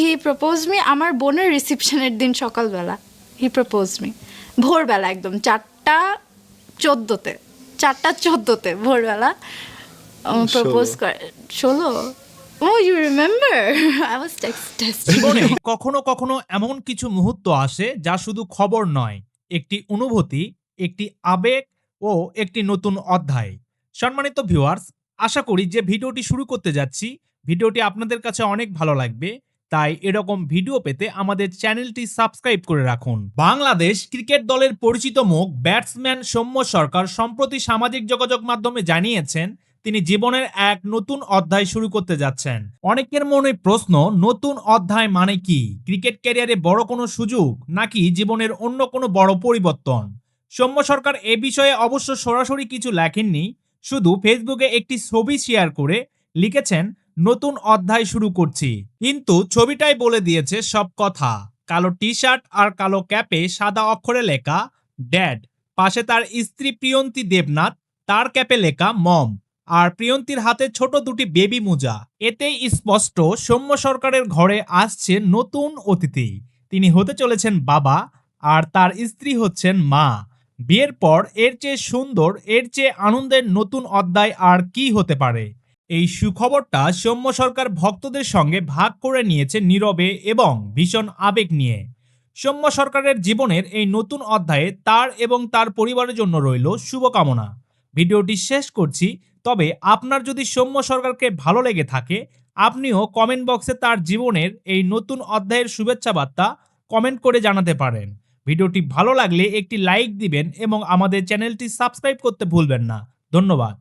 হি propose me আমার বোনের রিসেপশনের দিন সকালবেলা। হি প্রপোজ মি ভোরবেলা একদম চারটা চোদ্দোতে চারটা চোদ্দোতে ভোরবেলা প্রপোজ করে ষোলো? ও you remember I was text জীবনে কখনো কখনো এমন কিছু মুহূর্ত আসে যা শুধু খবর নয় একটি অনুভূতি একটি আবেগ ও একটি নতুন অধ্যায়। সম্মানিত ভিউয়ার্স আশা করি যে ভিডিওটি শুরু করতে যাচ্ছি। ভিডিওটি আপনাদের কাছে অনেক ভালো লাগবে। তাই এরকম ভিডিও পেতে আমাদের চ্যানেলটি সাবস্ক্রাইব করে রাখুন। বাংলাদেশ ক্রিকেট দলের পরিচিত মুখ ব্যাটসম্যান সৌম্য সরকার সম্প্রতি সামাজিক যোগাযোগ মাধ্যমে জানিয়েছেন, তিনি জীবনের এক নতুন অধ্যায় শুরু করতে যাচ্ছেন। অনেকের মনে প্রশ্ন, নতুন অধ্যায় মানে কি? ক্রিকেট ক্যারিয়ারে বড় কোনো সুযোগ নাকি জীবনের অন্য কোনো বড় পরিবর্তন? সৌম্য সরকার এ বিষয়ে অবশ্য সরাসরি কিছু লেখেননি, শুধু ফেসবুকে একটি ছবি শেয়ার করে লিখেছেন নতুন অধ্যায় শুরু করছি। কিন্তু ছবিটাই বলে দিয়েছে সব কথা। কালো টি শার্ট আর কালো ক্যাপে সাদা অক্ষরে লেখা, ড্যাড। পাশে তার স্ত্রী প্রিয়ন্তী দেবনাথ, তার ক্যাপে লেখা, মম। আর প্রিয়ন্তীর হাতে ছোট দুটি বেবি মোজা। এতেই স্পষ্ট সৌম্য সরকারের ঘরে আসছে নতুন অতিথি। তিনি হতে চলেছেন বাবা আর তার স্ত্রী হচ্ছেন মা। বিয়ের পর এর চেয়ে সুন্দর, এর চেয়ে আনন্দের নতুন অধ্যায় আর কি হতে পারে? এই সুখবরটা সৌম্য সরকার ভক্তদের সঙ্গে ভাগ করে নিয়েছে নীরবে এবং ভীষণ আবেগ নিয়ে। সৌম্য সরকারের জীবনের এই নতুন অধ্যায়ে তার এবং তার পরিবারের জন্য রইল শুভকামনা। ভিডিওটি শেষ করছি, তবে আপনার যদি সৌম্য সরকারকে ভালো লেগে থাকে, আপনিও কমেন্ট বক্সে তার জীবনের এই নতুন অধ্যায়ের শুভেচ্ছা বার্তা কমেন্ট করে জানাতে পারেন। ভিডিওটি ভালো লাগলে একটি লাইক দিবেন এবং আমাদের চ্যানেলটি সাবস্ক্রাইব করতে ভুলবেন না। ধন্যবাদ।